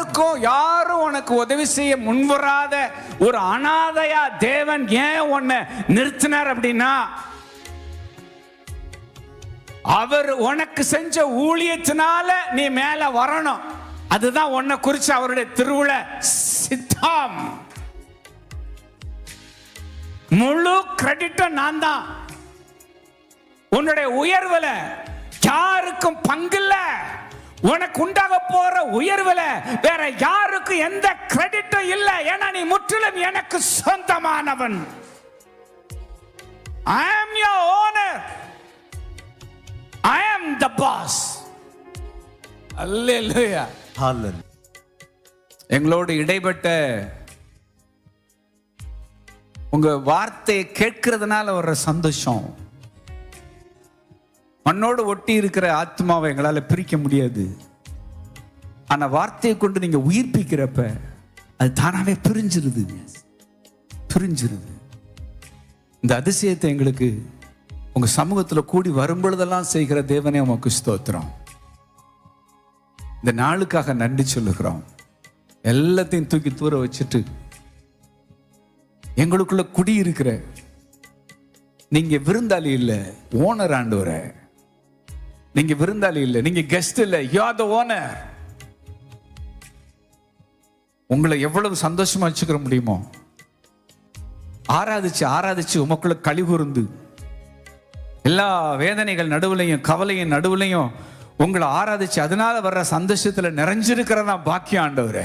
யாருக்கும் யாரும் உனக்கு உதவி செய்ய முன்வராத ஒரு அனாதையா தேவன் ஏன் உன்னை நிறுத்தினார் அப்படின்னா அவர் உனக்கு செஞ்ச ஊழியத்தினால நீ மேல வரணும். அதுதான் உன்னை குறிச்சு அவருடைய திருவுள சித்தம். முழு கிரெடிட்டும் நான் தான் உன்னுடைய உயர்வுல யாருக்கும் பங்கில்ல. உனக்கு உண்டாக போற உயர்வுல வேற யாருக்கும் எந்த கிரெடிட்டும் இல்ல ஏன்னா நீ முற்றிலும் எனக்கு சொந்தமானவன். ஐ am your owner. I am the boss. Hallelujah Hallelujah. எங்களோடு இடைப்பட்ட உங்க வார்த்தையை கேட்கறதுனால வர்ற சந்தோஷம். மண்ணோடு ஒட்டி இருக்கிற ஆத்மாவை எங்களால் பிரிக்க முடியாது. ஆனால் வார்த்தையை கொண்டு நீங்கள் உயிர்ப்பிக்கிறப்ப அது தானாகவே பிரிஞ்சிருது. பிரிஞ்சிருது. இந்த அதிசயத்தை எங்களுக்கு உங்கள் சமூகத்தில் கூடி வரும்பொழுதெல்லாம் செய்கிற தேவனே உமக்கு ஸ்தோத்திரம். இந்த நாளுக்காக நன்றி சொல்லுகிறோம். எல்லாத்தையும் தூக்கி தூர வச்சுட்டு எங்களுக்குள்ள குடி இருக்கிற நீங்க விருந்தாளி இல்லை ஓனர் ஆண்டவர. நீங்க விருந்தாளி இல்லை நீங்க கெஸ்ட் இல்லை யூ ஆர் த ஓனர் உங்களை எவ்வளவு சந்தோஷமா வச்சுக்கிற முடியுமோ? ஆராதிச்சு ஆராதிச்சு உமக்குள்ள கழி கூர்ந்து எல்லா வேதனைகள் நடுவுலையும் கவலையும் நடுவுலையும் உங்களை ஆராதிச்சு அதனால வர்ற சந்தோஷத்துல நிறைஞ்சிருக்கிறதா பாக்கியம் ஆண்டவரே.